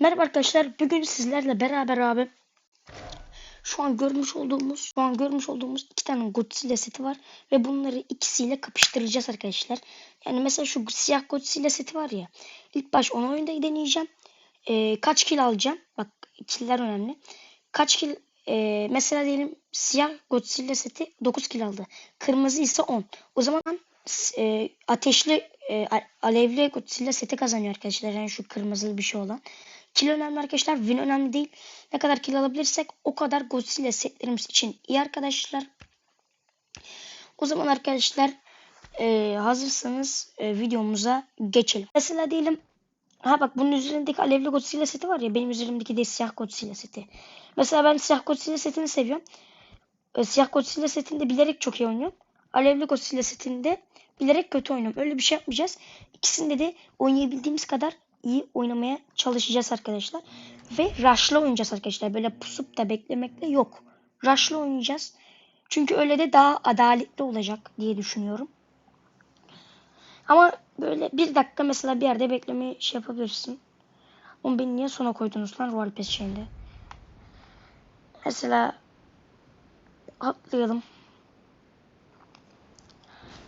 Merhaba arkadaşlar. Bugün sizlerle beraber abi şu an görmüş olduğumuz, şu an görmüş olduğumuz iki tane Godzilla seti var ve bunları ikisiyle kapıştıracağız arkadaşlar. Yani mesela şu siyah Godzilla seti var ya. İlk baş onu oyunda deneyeceğim. Ee, kaç kill alacağım? Bak killer önemli. Kaç kill e, mesela diyelim siyah Godzilla seti 9 kill aldı. Kırmızı ise 10. O zaman e, ateşli e, alevli Godzilla seti kazanıyor arkadaşlar. Yani şu kırmızılı bir şey olan. Kill önemli arkadaşlar. Win önemli değil. Ne kadar kill alabilirsek o kadar Godzilla setlerimiz için iyi arkadaşlar. O zaman arkadaşlar e, hazırsanız e, videomuza geçelim. Mesela diyelim ha bak bunun üzerindeki alevli Godzilla seti var ya benim üzerimdeki de siyah Godzilla seti. Mesela ben siyah Godzilla setini seviyorum. E, siyah Godzilla setinde bilerek çok iyi oynuyorum. Alevli Godzilla setinde bilerek kötü oynuyorum. Öyle bir şey yapmayacağız. İkisinde de oynayabildiğimiz kadar iyi oynamaya çalışacağız arkadaşlar. Ve rush'la oynayacağız arkadaşlar. Böyle pusup da beklemekle yok. Rush'la oynayacağız. Çünkü öyle de daha adaletli olacak diye düşünüyorum. Ama böyle bir dakika mesela bir yerde beklemeyi şey yapabilirsin. Onu beni niye sona koydunuz lan Royal Pass şeyinde? Mesela atlayalım.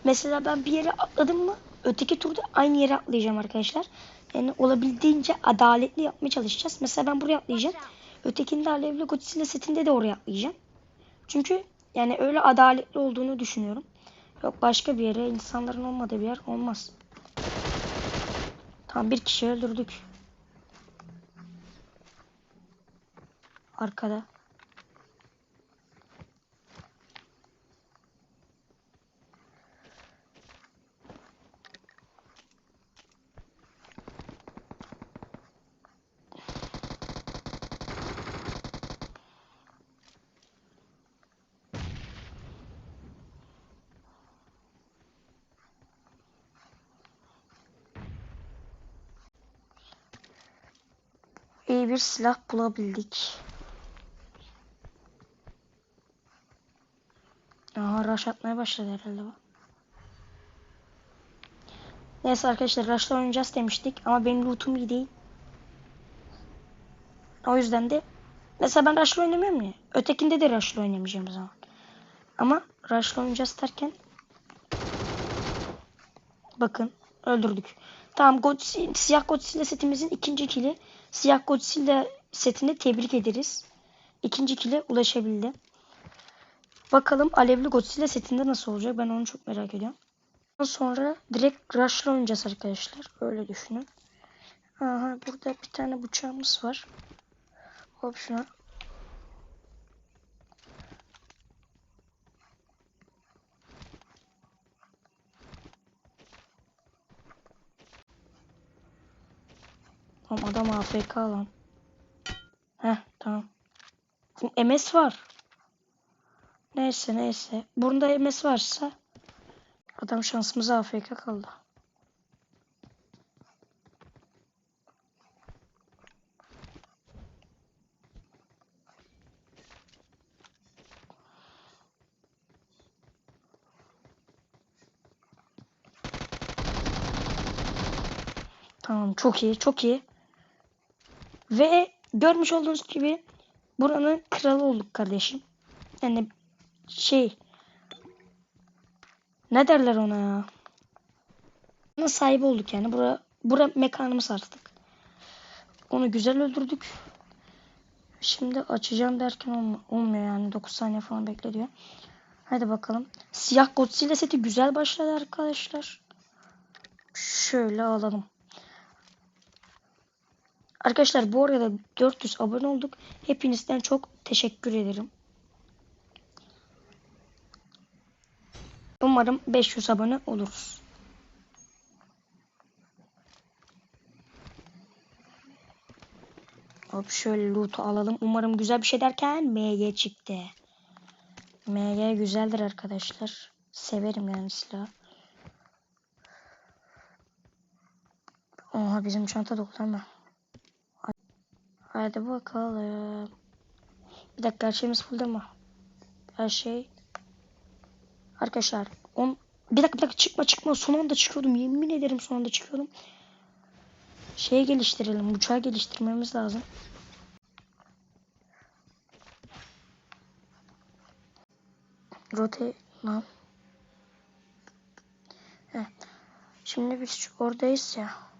Mesela ben bir yere atladım mı öteki turda aynı yere atlayacağım arkadaşlar. Yani olabildiğince adaletli yapmaya çalışacağız. Mesela ben buraya atlayacağım. Ötekinde alevli Godzilla setinde de oraya atlayacağım. Çünkü yani öyle adaletli olduğunu düşünüyorum. Yok başka bir yere insanların olmadığı bir yer olmaz. Tam bir kişi öldürdük. Arkada. İyi bir silah bulabildik. Aha rush atmaya başladı herhalde bu. Neyse arkadaşlar rush'la oynayacağız demiştik ama benim lootum iyi değil. O yüzden de mesela ben rush'la oynamıyorum ya. Ötekinde de rush'la oynamayacağım zaman. Ama rush'la oynayacağız derken bakın öldürdük. Tamam Godzilla, siyah Godzilla setimizin ikinci kili. Siyah Godzilla setini tebrik ederiz. İkinci kile ulaşabildi. Bakalım alevli Godzilla setinde nasıl olacak? Ben onu çok merak ediyorum. Sonra direkt Rush'la oynayacağız arkadaşlar. Öyle düşünün. Aha burada bir tane bıçağımız var. Hop şuna. Adam AFK lan. Heh tamam. MS var. Neyse neyse. Bunda MS varsa adam şansımıza AFK kaldı. Tamam çok iyi çok iyi. Ve görmüş olduğunuz gibi buranın kralı olduk kardeşim. Yani şey ne derler ona ya? Buranın sahibi olduk yani. Bura, bura mekanımız artık. Onu güzel öldürdük. Şimdi açacağım derken olm olmuyor yani. 9 saniye falan bekle diyor. Hadi bakalım. Siyah Godzilla seti güzel başladı arkadaşlar. Şöyle alalım. Arkadaşlar bu arada 400 abone olduk. Hepinizden çok teşekkür ederim. Umarım 500 abone oluruz. Hop şöyle loot'u alalım. Umarım güzel bir şey derken MG çıktı. MG güzeldir arkadaşlar. Severim yani silahı. Oha bizim çanta dolu ama. Hadi bakalım. Bir dakika her şeyimiz full değil mi? Her şey. Arkadaşlar on... bir dakika bir dakika çıkma çıkma son anda çıkıyordum yemin ederim son anda çıkıyordum. Şeyi geliştirelim. Uçağı geliştirmemiz lazım. Rotate lan. Heh. Şimdi biz oradayız ya.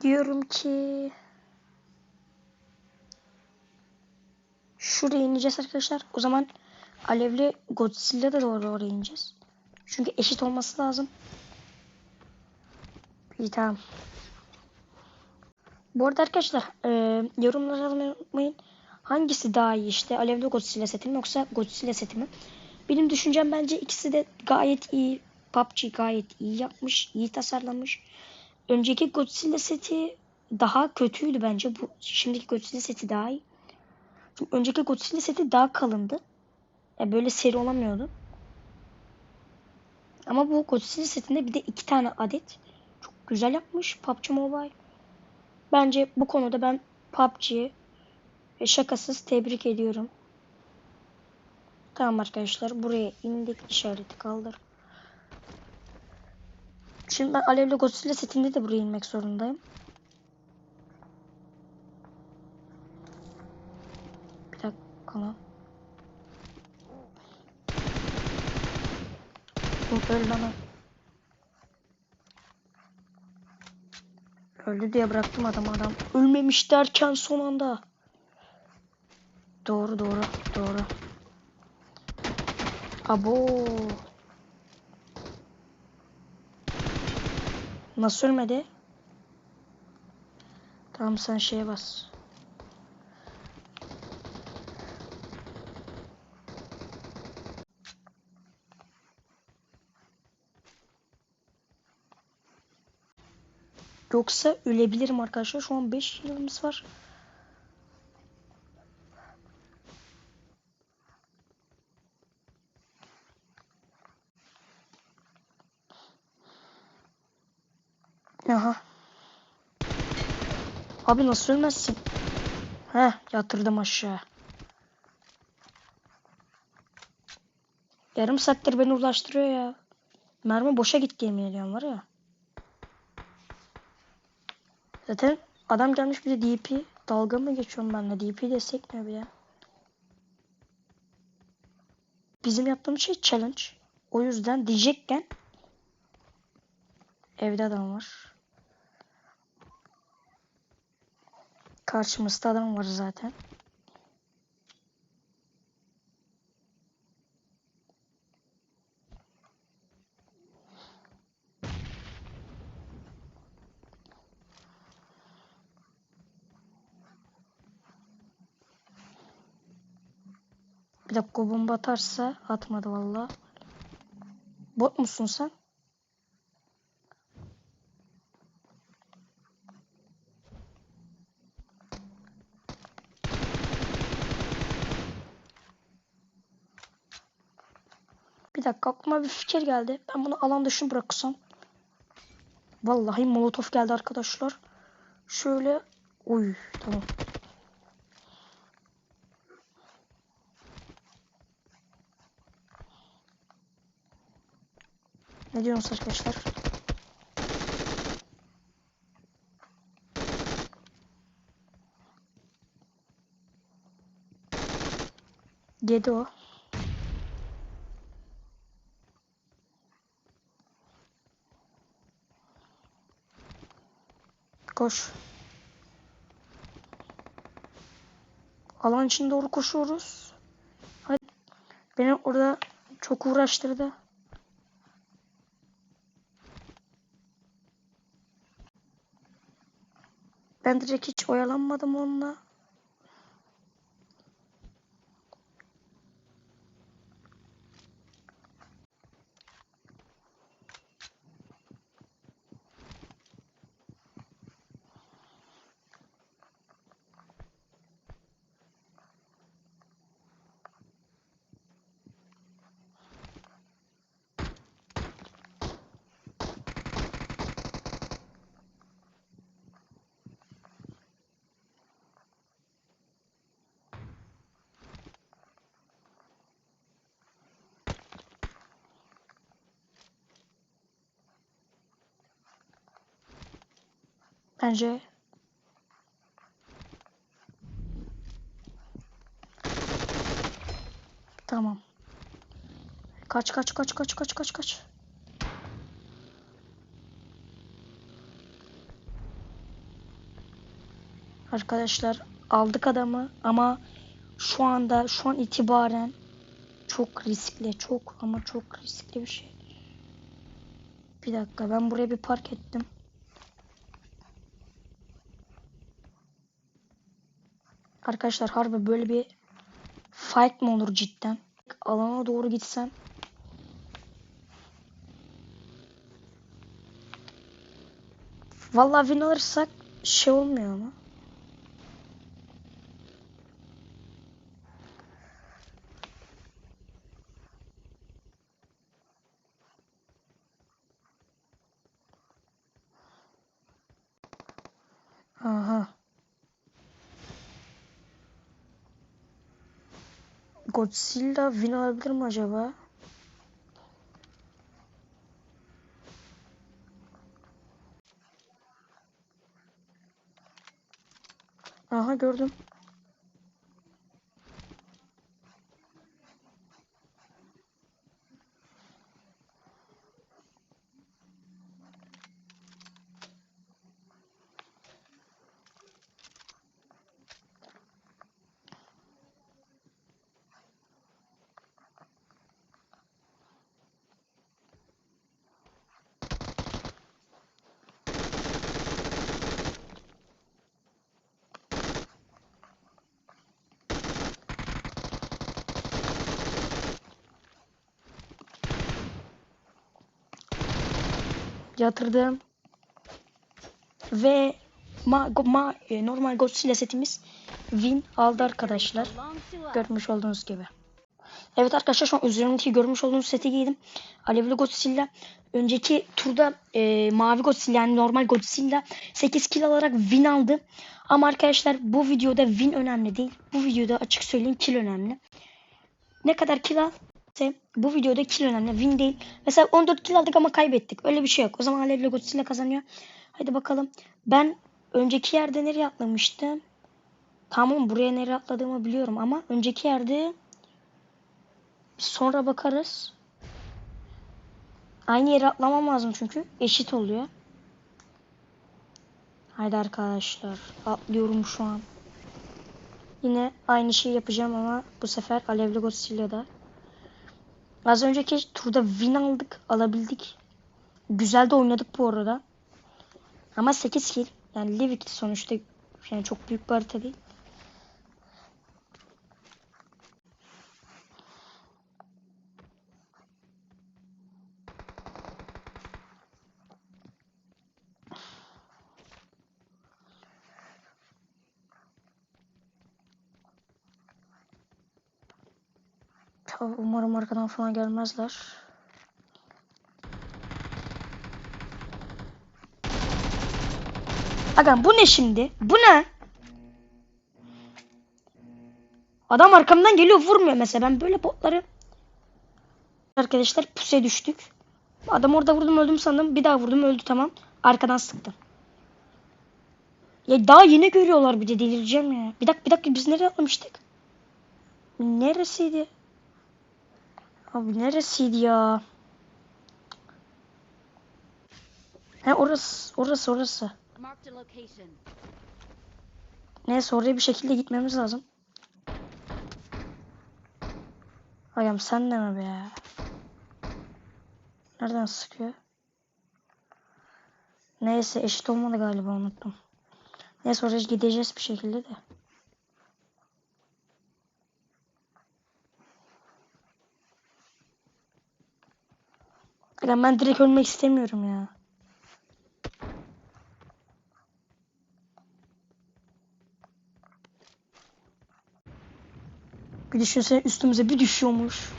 Diyorum ki şuraya ineceğiz arkadaşlar. O zaman alevli Godzilla da doğru oraya ineceğiz. Çünkü eşit olması lazım. İyi tamam. Bu arada arkadaşlar e, yorumlara unutmayın. Hangisi daha iyi işte alevli Godzilla seti mi yoksa Godzilla seti mi? Benim düşüncem bence ikisi de gayet iyi. PUBG gayet iyi yapmış, iyi tasarlamış. Önceki Godzilla seti daha kötüydü bence. Bu şimdiki Godzilla seti daha iyi. Çünkü önceki Godzilla seti daha kalındı. Ya böyle seri olamıyordu. Ama bu Godzilla setinde bir de iki tane adet. Çok güzel yapmış PUBG Mobile. Bence bu konuda ben PUBG'yi şakasız tebrik ediyorum. Tamam arkadaşlar buraya indik işareti kaldır. Şimdi ben Alevli Godzilla setinde de buraya inmek zorundayım. Bir dakika lan. Dur öl bana. Öldü diye bıraktım adamı adam. Ölmemiş derken son anda. Doğru doğru doğru. Abo. Nasıl ölmedi? Tamam sen şeye bas. Yoksa ölebilirim arkadaşlar. Şu an 5 yılımız var. Aha. Abi nasıl ölmezsin? Heh yatırdım aşağı. Yarım saattir beni ulaştırıyor ya. Mermi boşa gitti yemin ediyorum var ya. Zaten adam gelmiş bir de DP. Dalga mı geçiyorum ben de? DP destekmiyor bir de. Bizim yaptığımız şey challenge. O yüzden diyecekken evde adam var. Karşımızda adam var zaten. Bir dakika bomba atarsa atmadı valla. Bot musun sen? Dakika aklıma bir fikir geldi. Ben bunu alan dışı bıraksam. Vallahi molotof geldi arkadaşlar. Şöyle. Oy tamam. Ne diyorsunuz arkadaşlar? Yedi o. Koş. Alan için doğru koşuyoruz. Hadi. Beni orada çok uğraştırdı. Ben direkt hiç oyalanmadım onunla. Bence Tamam. Kaç kaç kaç kaç kaç kaç kaç. Arkadaşlar aldık adamı ama şu anda şu an itibaren çok riskli çok ama çok riskli bir şey. Bir dakika ben buraya bir park ettim. Arkadaşlar harbi böyle bir fight mı olur cidden? Alana doğru gitsem. Vallahi win alırsak şey olmuyor ama. Aha. Godzilla win alabilir mi acaba? Aha gördüm. Yatırdım. Ve ma, ma, e, normal Godzilla setimiz win aldı arkadaşlar. Görmüş olduğunuz gibi. Evet arkadaşlar şu an üzerimdeki görmüş olduğunuz seti giydim. Alevli Godzilla. Önceki turda e, mavi Godzilla yani normal Godzilla 8 kill alarak win aldı. Ama arkadaşlar bu videoda win önemli değil. Bu videoda açık söyleyeyim kill önemli. Ne kadar kill al ise bu videoda kill önemli. Win değil. Mesela 14 kill aldık ama kaybettik. Öyle bir şey yok. O zaman Alevli Godzilla kazanıyor. Hadi bakalım. Ben önceki yerde nereye atlamıştım? Tamam buraya nereye atladığımı biliyorum ama önceki yerde sonra bakarız. Aynı yere atlamam lazım çünkü eşit oluyor. Haydi arkadaşlar atlıyorum şu an. Yine aynı şeyi yapacağım ama bu sefer Alevli Godzilla'da. Az önceki turda win aldık, alabildik. Güzel de oynadık bu arada. Ama 8 kill. Yani Livik sonuçta yani çok büyük bir harita değil. Umarım arkadan falan gelmezler. Aga bu ne şimdi? Bu ne? Adam arkamdan geliyor vurmuyor mesela. Ben böyle botları Arkadaşlar pusuya düştük. Adam orada vurdum öldüm sandım. Bir daha vurdum öldü tamam. Arkadan sıktım. Ya daha yeni görüyorlar bir de delireceğim ya. Bir dakika bir dakika biz nereye atlamıştık? Neresiydi? Abi neresiydi ya? He orası orası orası. Neyse oraya bir şekilde gitmemiz lazım. Ayam sen de mi be? Nereden sıkıyor? Neyse eşit olmadı galiba unuttum. Neyse oraya gideceğiz bir şekilde de. Aga ben direkt ölmek istemiyorum ya. Bir düşünsene üstümüze bir düşüyormuş.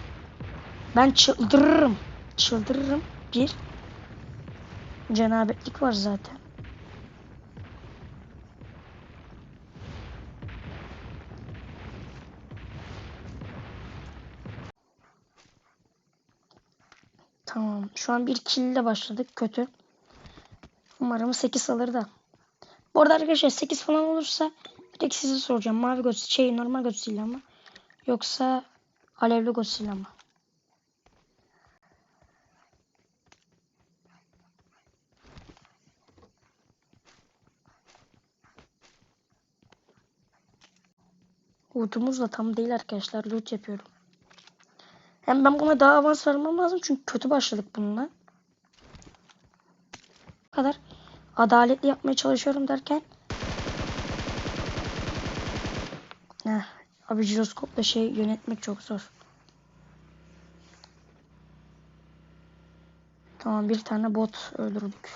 Ben çıldırırım. Çıldırırım. Bir. Cenabetlik var zaten. Tamam. Şu an bir kill ile başladık. Kötü. Umarım 8 alır da. Bu arada arkadaşlar 8 falan olursa direkt size soracağım. Mavi Godzilla şey normal Godzilla mı? Yoksa alevli Godzilla mı? Lootumuz da tam değil arkadaşlar. Loot yapıyorum. Hem ben buna daha avans vermem lazım. Çünkü kötü başladık bununla. Bu kadar adaletli yapmaya çalışıyorum derken Heh, abi jiroskopla şey yönetmek çok zor. Tamam bir tane bot öldürdük.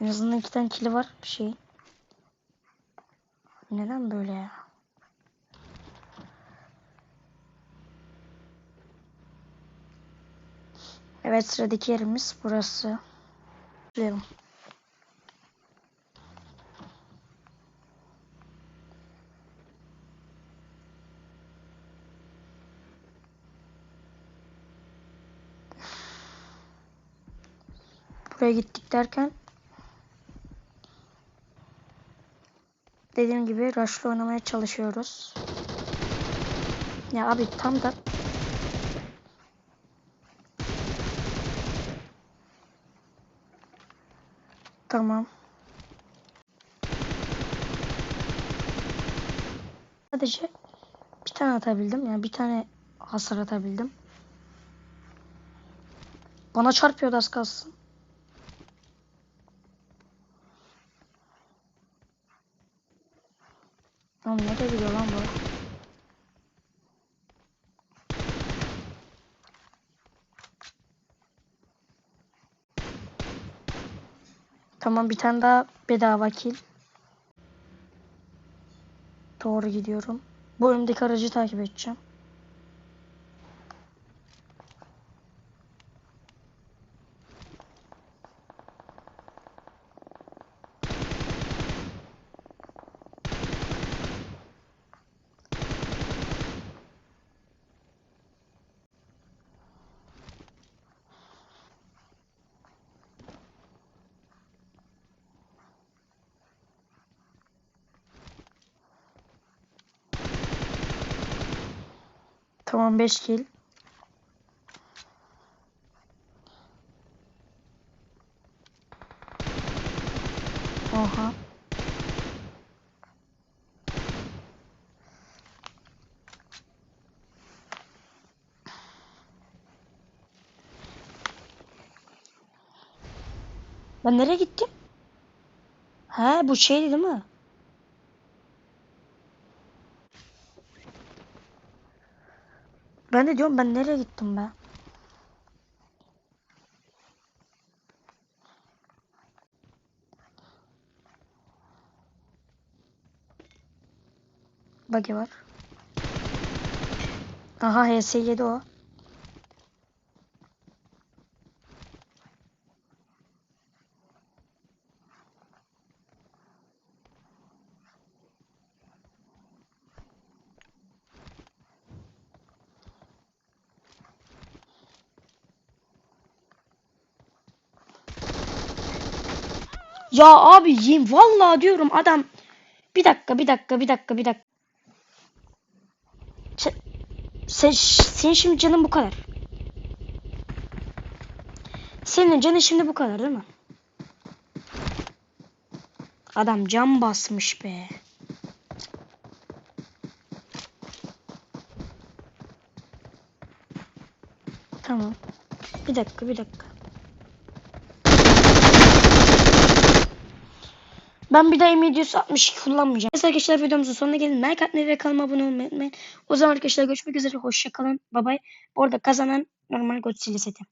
En azından iki tane kili var bir şey. Neden böyle ya? Evet sıradaki yerimiz burası. Başlayalım. Buraya gittik derken dediğim gibi rush'la oynamaya çalışıyoruz. Ya abi tam da Tamam. Sadece bir tane atabildim. Yani bir tane hasar atabildim. Bana çarpıyordu az kalsın. Oğlum nereye gidiyor lan bu? Tamam bir tane daha bedava kill. Doğru gidiyorum. Bu önümdeki aracı takip edeceğim. Tamam 5 kill. Oha. Ben nereye gittim? He bu şeydi değil mi? Ben de diyorum ben nereye gittim be? Buggy var. Aha HS7 o. Ya abi vallahi diyorum adam. Bir dakika bir dakika bir dakika bir dakika. Sen, sen, senin şimdi canın bu kadar. Senin canın şimdi bu kadar değil mi? Adam cam basmış be. Tamam. Bir dakika bir dakika. Ben bir daha M762 kullanmayacağım. Neyse arkadaşlar videomuzun sonuna gelin. Like atmayı ve kanalıma abone olmayı unutmayın. O zaman arkadaşlar görüşmek üzere. Hoşçakalın. Bay bay. Bu arada kazanan normal Godzilla seti.